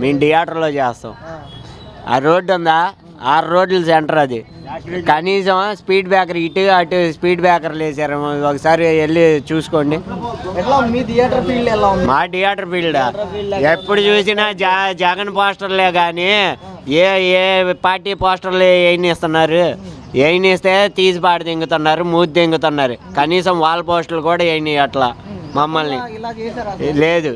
మేము థియేటర్లో చేస్తాం. ఆ. రోడ్డు ఉందా? ఆరు రోడ్లు సెంటర్ అది. కనీసం స్పీడ్ బ్రేకర్ ఇటు అటు స్పీడ్ బ్రేకర్లు వేసారు ఒకసారి వెళ్ళి చూసుకోండి. మీ థియేటర్ ఫీల్డ్ ఎప్పుడు చూసినా జా జగన్ పోస్టర్లే కానీ ఏ ఏ పార్టీ పోస్టర్లు వేయనిస్తున్నారు వేయనిస్తే తీసి పాడి దింగుతున్నారు మూతి దింగుతున్నారు. కనీసం వాల్ పోస్టర్లు కూడా వేయని అట్లా మమ్మల్ని. లేదు.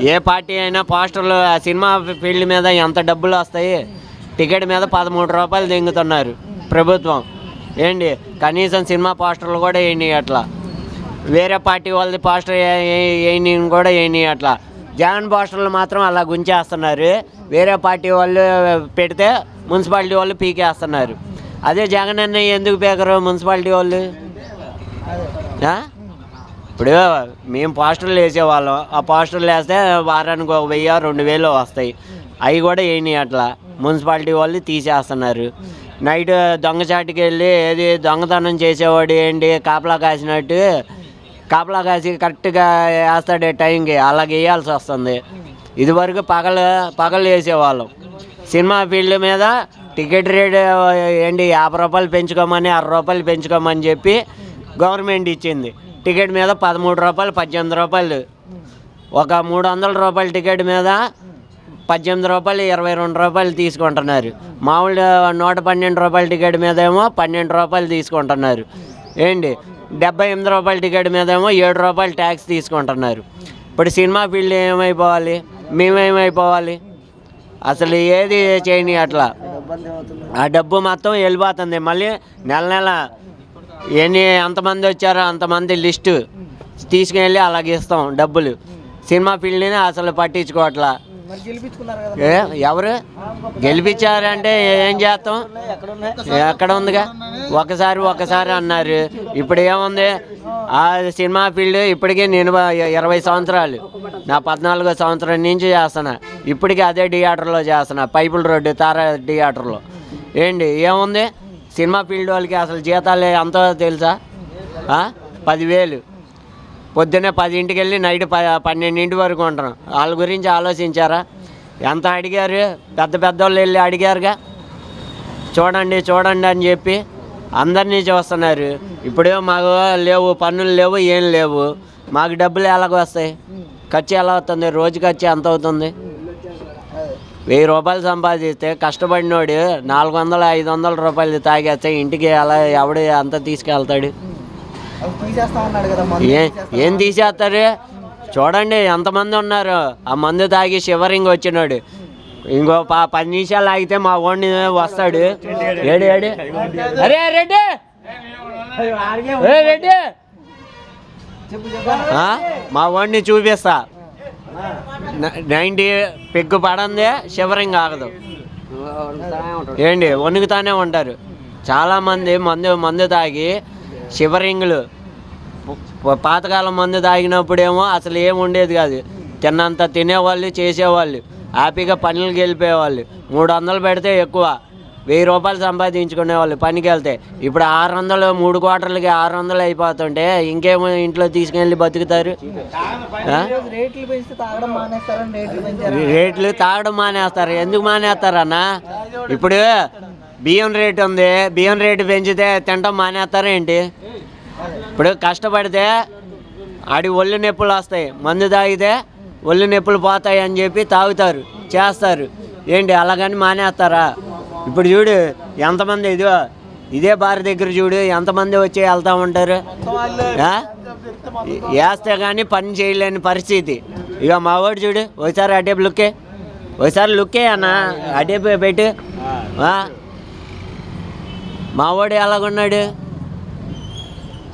ఏ పార్టీ అయినా పోస్టర్లు ఆ సినిమా ఫీల్డ్ మీద ఎంత డబ్బులు వస్తాయి? టికెట్ మీద పదమూడు రూపాయలు దింగుతున్నారు ప్రభుత్వం. ఏంటి? కనీసం సినిమా పోస్టర్లు కూడా వేయని అట్లా వేరే పార్టీ వాళ్ళది పోస్టర్ వేయని కూడా వేయని అట్లా జగన్ పోస్టర్లు మాత్రం అలా గుంచేస్తున్నారు. వేరే పార్టీ వాళ్ళు పెడితే మున్సిపాలిటీ వాళ్ళు పీకేస్తున్నారు. అదే జగన్ అన్న ఎందుకు పీకరు మున్సిపాలిటీ వాళ్ళు? ఇప్పుడు మేము పోస్టర్లు వేసేవాళ్ళం. ఆ పోస్టర్లు వేస్తే వారానికి ఒక వెయ్యి రెండు వేలు వస్తాయి. అవి కూడా వేయని అట్లా. మున్సిపాలిటీ వాళ్ళు తీసేస్తున్నారు. నైట్ దొంగచాటుకి వెళ్ళి ఏది దొంగతనం చేసేవాడు ఏంటి కాపలా కాసినట్టు కాపలా కాసి కరెక్ట్గా వేస్తాడే టైంకి అలాగే వేయాల్సి వస్తుంది. ఇదివరకు పగలు పగలు వేసేవాళ్ళం. సినిమా ఫీల్డ్ మీద టికెట్ రేట్ ఏంటి యాభై రూపాయలు పెంచుకోమని అరవై రూపాయలు పెంచుకోమని చెప్పి గవర్నమెంట్ ఇచ్చింది. టికెట్ మీద పదమూడు రూపాయలు పద్దెనిమిది రూపాయలు. ఒక మూడు వందల రూపాయల టికెట్ మీద పద్దెనిమిది రూపాయలు ఇరవై రెండు రూపాయలు తీసుకుంటున్నారు. మామూలు నూట పన్నెండు రూపాయల టికెట్ మీద ఏమో పన్నెండు రూపాయలు తీసుకుంటున్నారు. ఏంటి? డెబ్బై ఎనిమిది రూపాయల టికెట్ మీద ఏమో ఏడు రూపాయలు ట్యాక్స్ తీసుకుంటున్నారు. ఇప్పుడు సినిమా ఫీల్డ్ ఏమైపోవాలి? మేమేమైపోవాలి? అసలు ఏది చేయని అట్లా. ఆ డబ్బు మొత్తం వెళ్ళిపోతుంది. మళ్ళీ నెల నెల ఎన్ని ఎంతమంది వచ్చారో అంతమంది లిస్టు తీసుకెళ్ళి అలాగే ఇస్తాం డబ్బులు. సినిమా ఫీల్డ్ని అసలు పట్టించుకోవట్లా. ఎవరు? గెలిపించారంటే ఏం చేస్తాం? ఎక్కడ ఉందిగా? ఒకసారి ఒకసారి అన్నారు. ఇప్పుడు ఏముంది? ఆ సినిమా ఫీల్డ్ ఇప్పటికే నేను ఇరవై సంవత్సరాలు. నా పద్నాలుగో సంవత్సరం నుంచి చేస్తున్నా. ఇప్పటికీ అదే థియేటర్లో చేస్తున్నా. పైపుల్ రోడ్డు తారా థియేటర్లో. ఏంటి? ఏముంది? సినిమా ఫీల్డ్ వాళ్ళకి అసలు జీతాలు ఎంతో తెలుసా? పదివేలు. పొద్దున్నే పదింటికి వెళ్ళి నైట్ ప పన్నెండింటి వరకు ఉంటాం వాళ్ళ గురించి ఆలోచించారా? ఎంత అడిగారు? పెద్ద పెద్ద వాళ్ళు వెళ్ళి అడిగారుగా. చూడండి చూడండి అని చెప్పి అందరినీ చూస్తున్నారు. ఇప్పుడే మాకు లేవు పన్నులు లేవు ఏం లేవు. మాకు డబ్బులు ఎలాగ వస్తాయి? ఖర్చు ఎలా అవుతుంది? రోజు ఖర్చు ఎంత అవుతుంది? వెయ్యి రూపాయలు సంపాదిస్తే కష్టపడినోడు నాలుగు వందలు ఐదు వందల రూపాయలు తాగేస్తే ఇంటికి ఎలా ఎవడు అంత తీసుకెళ్తాడు? ఏ తీసేస్తా ఏం తీసేస్తారు? చూడండి ఎంతమంది ఉన్నారు? ఆ మందు తాగి షివరింగ్ వచ్చినాడు. ఇంకో ప పది నిమిషాలు ఆగితే మా ఓడిని వస్తాడు. ఏడు ఏడు. అరే రెడ్డి! రెడ్డి? మా వాడిని చూపిస్తా. నైంటీ పెగ్గు పడందే షివరింగ్ ఆగదు. ఏంటి వణుకుతానే ఉంటారు. చాలామంది మందు మందు తాగి షివరింగ్లు పాతకాలం మందు తాగినప్పుడేమో అసలు ఏముండేది ఉండేది కాదు. తిన్నంత తినేవాళ్ళు చేసేవాళ్ళు. హ్యాపీగా పనులకు వెళ్ళిపోయేవాళ్ళు. మూడు వందలు పెడితే ఎక్కువ. వెయ్యి రూపాయలు సంపాదించుకునేవాళ్ళు పనికి వెళ్తే ఇప్పుడు ఆరు వందలు మూడు క్వార్టర్లకి ఆరు వందలు అయిపోతుంటే ఇంకేమో ఇంట్లో తీసుకెళ్ళి బతుకుతారు? రేట్లు తాగడం మానేస్తారు. ఎందుకు మానేస్తారన్నా ఇప్పుడు బియ్యం రేటు ఉంది. బియ్యం రేటు పెంచితే తినడం మానేస్తారా ఏంటి? ఇప్పుడు కష్టపడితే ఆడి ఒళ్ళు నొప్పులు వస్తాయి. మందు తాగితే ఒళ్ళు నొప్పులు పోతాయి అని చెప్పి తాగుతారు చేస్తారు. ఏంటి? అలాగని మానేస్తారా? ఇప్పుడు చూడు ఎంతమంది ఇదిగో ఇదే బారి దగ్గర చూడు ఎంతమంది వచ్చి వెళ్తూ ఉంటారు? వేస్తే కానీ పని చేయలేని పరిస్థితి. ఇక మా వాడు చూడు ఒకసారి అటే లుక్కే. ఒకసారి లుక్కే అన్న అటే పెట్టు. మా వాడు ఎలాగున్నాడు?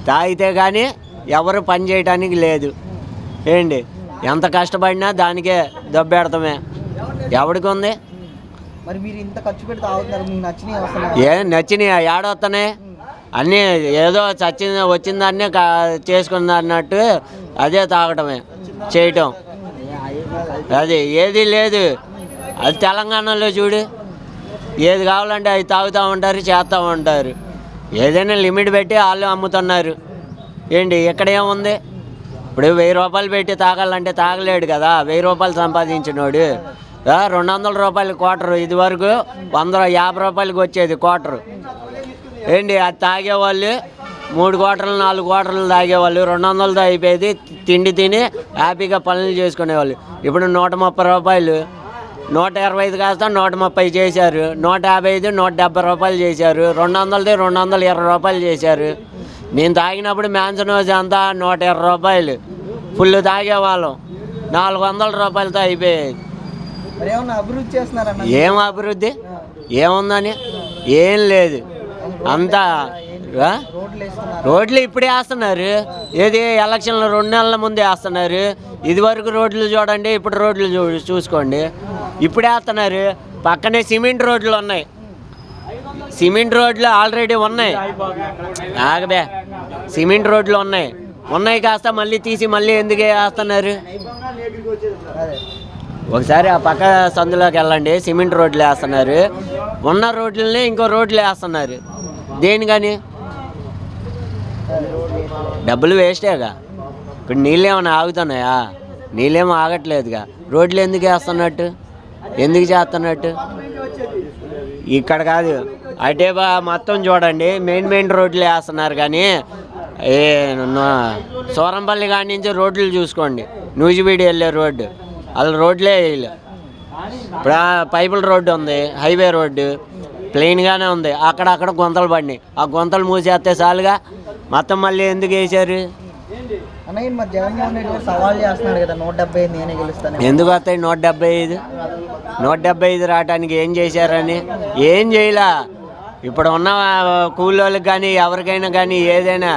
తాగితే కానీ ఎవరు పని చేయటానికి లేదు. ఏంటి? ఎంత కష్టపడినా దానికే దెబ్బెడతామే ఎవడికి ఉంది? మరి మీరు ఇంత ఖర్చు పెట్టి తాగుతున్నారు మీకు నచ్చినవి వస్తున్నాయి? ఏ నచ్చినాయి? ఏడవుతున్నాయి అన్నీ ఏదో చచ్చింది వచ్చిందాన్నే కా- చేసుకుంది అన్నట్టు అదే తాగటమే చేయటం. అది ఏది లేదు. అది తెలంగాణలో చూడు. ఏది కావాలంటే అది తాగుతూ ఉంటారు చేస్తూ ఉంటారు. ఏదైనా లిమిట్ పెట్టి వాళ్ళు అమ్ముతున్నారు. ఏంటి ఇక్కడ ఏముంది? ఇప్పుడు వెయ్యి రూపాయలు పెట్టి తాగాలంటే తాగలేడు కదా. వెయ్యి రూపాయలు సంపాదించినోడు రెండు వందల రూపాయలు క్వార్టర్ ఇది వరకు వంద యాభై రూపాయలకి వచ్చేది క్వార్టర్. ఏంటి అది తాగేవాళ్ళు మూడు కోటలు నాలుగు కోటలు తాగేవాళ్ళు రెండు వందలతో అయిపోయేది తిండి తిని హ్యాపీగా పనులు చేసుకునేవాళ్ళు. ఇప్పుడు నూట ముప్పై రూపాయలు నూట ఇరవై ఐదు కాస్త నూట ముప్పై చేశారు నూట యాభై ఐదు నూట డెబ్బై రూపాయలు చేశారు రెండు వందలది రెండు వందల ఇరవై రూపాయలు చేశారు. నేను తాగినప్పుడు మ్యాన్సనోజ్ అంతా నూట ఇరవై రూపాయలు. ఫుల్ తాగేవాళ్ళం. నాలుగు వందల రూపాయలతో అయిపోయేది మరి ఏమన్నా అభివృద్ధి చేస్తున్నారన్న ఏం అభివృద్ధి? ఏముందని? ఏం లేదు. అంతా? రోడ్లు ఇప్పుడే వేస్తున్నారు. ఏది ఎలక్షన్లు రెండు నెలల ముందే వేస్తున్నారు. ఇది వరకు రోడ్లు చూడండి ఇప్పుడు రోడ్లు చూ చూసుకోండి. ఇప్పుడే వేస్తున్నారు. పక్కనే సిమెంట్ రోడ్లు ఉన్నాయి. సిమెంట్ రోడ్లు ఆల్రెడీ ఉన్నాయి. ఆగబే. సిమెంట్ రోడ్లు ఉన్నాయి. ఉన్నాయి కాస్త మళ్ళీ తీసి మళ్ళీ ఎందుకు వేస్తున్నారు? ఒకసారి ఆ పక్క సందులోకి వెళ్ళండి సిమెంట్ రోడ్లు వేస్తున్నారు. ఉన్న రోడ్లని ఇంకో రోడ్లు వేస్తున్నారు. దేనికని? డబ్బులు వేస్టేగా. ఇప్పుడు నీళ్ళు ఏమైనా ఆగుతున్నాయా? నీళ్ళేమో ఆగట్లేదుగా. రోడ్లు ఎందుకు వేస్తున్నట్టు? ఎందుకు చేస్తున్నట్టు? ఇక్కడ కాదు. అటే బా మొత్తం చూడండి. మెయిన్ మెయిన్ రోడ్లు వేస్తున్నారు కానీ ఏ సూరంపల్లి కాడి నుంచి రోడ్లు చూసుకోండి. నూజిబీడి వెళ్ళే రోడ్డు. వాళ్ళు రోడ్లే వేయలే ఇప్పుడు పైపుల రోడ్డు ఉంది హైవే రోడ్డు ప్లెయిన్గానే ఉంది. అక్కడక్కడ గుంతలు పడినాయి. ఆ గుంతలు మూసేస్తే చాలుగా. మొత్తం మళ్ళీ ఎందుకు వేసారు ఎందుకు వస్తాయి నూట డెబ్బై ఐదు? నూట డెబ్బై ఐదు రావడానికి ఏం చేశారని? ఏం చేయలా? ఇప్పుడు ఉన్న కూలోళ్ళకి కానీ ఎవరికైనా కానీ ఏదైనా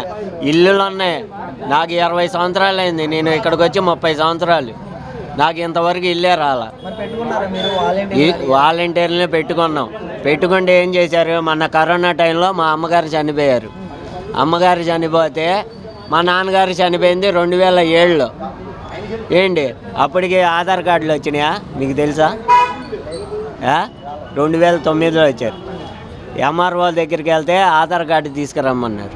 ఇల్లులు ఉన్నాయి. నాకు ఇరవై సంవత్సరాలు అయింది. నేను ఇక్కడికి వచ్చి ముప్పై సంవత్సరాలు. నాకు ఇంతవరకు ఇల్లే రాలా. మరి పెట్టుకున్నారా మీరు ఈ వాలంటీర్ వాలంటీర్ని పెట్టుకున్నాం. పెట్టుకుంటే ఏం చేశారు? మన కరోనా టైంలో మా అమ్మగారు చనిపోయారు. అమ్మగారు చనిపోతే మా నాన్నగారు చనిపోయింది రెండు వేల ఏడులో. ఏంటి? అప్పటికి ఆధార్ కార్డులు వచ్చినాయా? మీకు తెలుసా? రెండు వేల తొమ్మిదిలో వచ్చారు. ఎంఆర్ఓ దగ్గరికి వెళ్తే ఆధార్ కార్డు తీసుకురమ్మన్నారు.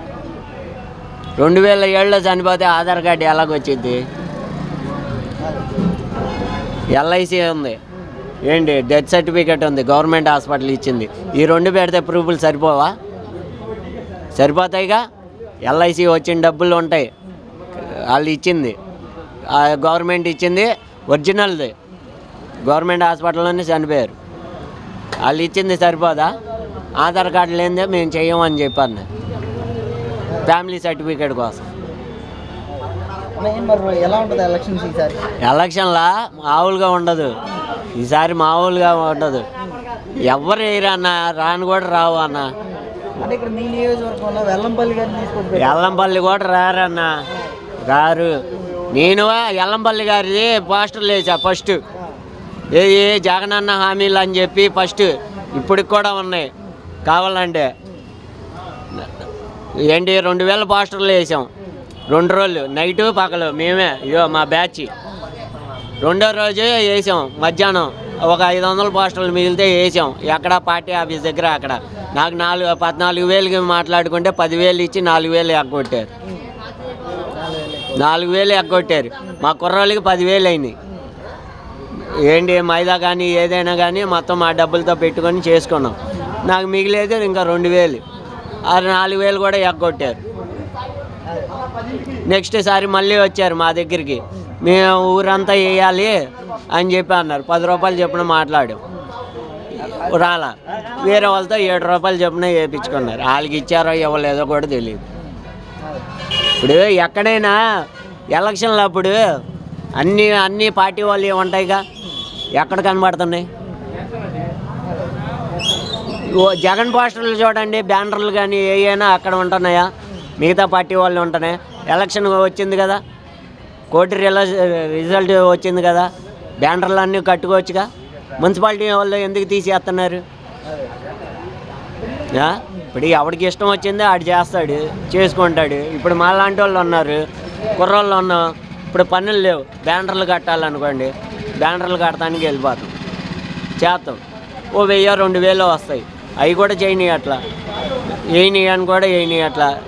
రెండు వేల ఏడులో చనిపోతే ఆధార్ కార్డు ఎలాగొచ్చింది ఎల్ఐసి ఉంది. ఏంటి డెత్ సర్టిఫికేట్ ఉంది గవర్నమెంట్ హాస్పిటల్ ఇచ్చింది. ఈ రెండు పెడితే ప్రూఫ్లు సరిపోవా? సరిపోతాయిగా? ఎల్ఐసి వచ్చిన డబ్బులు ఉంటాయి. వాళ్ళు ఇచ్చింది. గవర్నమెంట్ ఇచ్చింది ఒరిజినల్ది. గవర్నమెంట్ హాస్పిటల్లోనే చనిపోయారు. వాళ్ళు ఇచ్చింది సరిపోదా? ఆధార్ కార్డు లేనిదే మేము చేయమని చెప్పాను ఫ్యామిలీ సర్టిఫికేట్ కోసం. ఎలా ఉంటుంది ఎలక్షన్స్ ఈసారి ఎలక్షన్లా మామూలుగా ఉండదు ఈసారి మామూలుగా ఉండదు ఎవరు వేయరు అన్న రాను కూడా రావు అన్న ఎల్లంపల్లి కూడా రారన్న రారు నేను ఎల్లంపల్లి గారిది పోస్టర్లు వేసా ఫస్ట్ ఏది జగనన్న హామీలు అని చెప్పి ఫస్ట్ ఇప్పటికి కూడా ఉన్నాయి కావాలంటే ఏంటి రెండు వేల పోస్టర్లు వేసాం రెండు రోజులు. నైట్ పగలు మేమే. ఇయో మా బ్యాచ్ రెండో రోజు వేసాం. మధ్యాహ్నం ఒక ఐదు వందల పోస్టర్లు మిగిలితే వేసాం. ఎక్కడ పార్టీ ఆఫీస్ దగ్గర అక్కడ. నాకు నాలుగు పద్నాలుగు వేలకి మాట్లాడుకుంటే పదివేలు ఇచ్చి నాలుగు వేలు ఎగ్గొట్టారు. నాలుగు వేలు ఎగ్గొట్టారు. మా కుర్రోళ్ళకి పదివేలు అయినాయి. ఏంటి మైదా కానీ ఏదైనా కానీ మొత్తం మా డబ్బులతో పెట్టుకొని చేసుకున్నాం. నాకు మిగిలేదు ఇంకా రెండు వేలు. ఆ నాలుగు వేలు కూడా ఎగ్గొట్టారు. నెక్స్ట్ సారి మళ్ళీ వచ్చారు మా దగ్గరికి. మేము ఊరంతా వేయాలి అని చెప్పి అన్నారు. పది రూపాయలు చెప్పిన మాట్లాడాం. రాలా. వేరే వాళ్ళతో ఏడు రూపాయలు చెప్పిన వేయించుకున్నారు. వాళ్ళకి ఇచ్చారో ఇవ్వలేదో కూడా తెలియదు. ఇప్పుడు ఎక్కడైనా ఎలక్షన్లు అప్పుడు అన్ని అన్ని పార్టీ వాళ్ళు ఉంటాయిగా ఎక్కడ కనబడుతున్నాయి? జగన్ పోస్టర్లు చూడండి బ్యానర్లు కానీ ఏవైనా అక్కడ ఉంటున్నాయా? మిగతా పార్టీ వాళ్ళు ఉంటున్నాయి? ఎలక్షన్ వచ్చింది కదా కోటి రిజల్ట్ వచ్చింది కదా బ్యానర్లు అన్నీ కట్టుకోవచ్చుగా. మున్సిపాలిటీ వాళ్ళు ఎందుకు తీసేస్తున్నారు? ఇప్పుడు ఎవడికి ఇష్టం వచ్చిందో ఆడు చేస్తాడు చేసుకుంటాడు. ఇప్పుడు మా లాంటి వాళ్ళు ఉన్నారు కుర్రోళ్ళు ఉన్నాం ఇప్పుడు పనులు లేవు. బ్యానర్లు కట్టాలనుకోండి బ్యానర్లు కట్టడానికి వెళ్ళిపోతాం. చేస్తాం. ఓ వెయ్యి రెండు వేలు వస్తాయి. అవి కూడా చేయని అట్లా వేయని అని కూడా వేయని అట్లా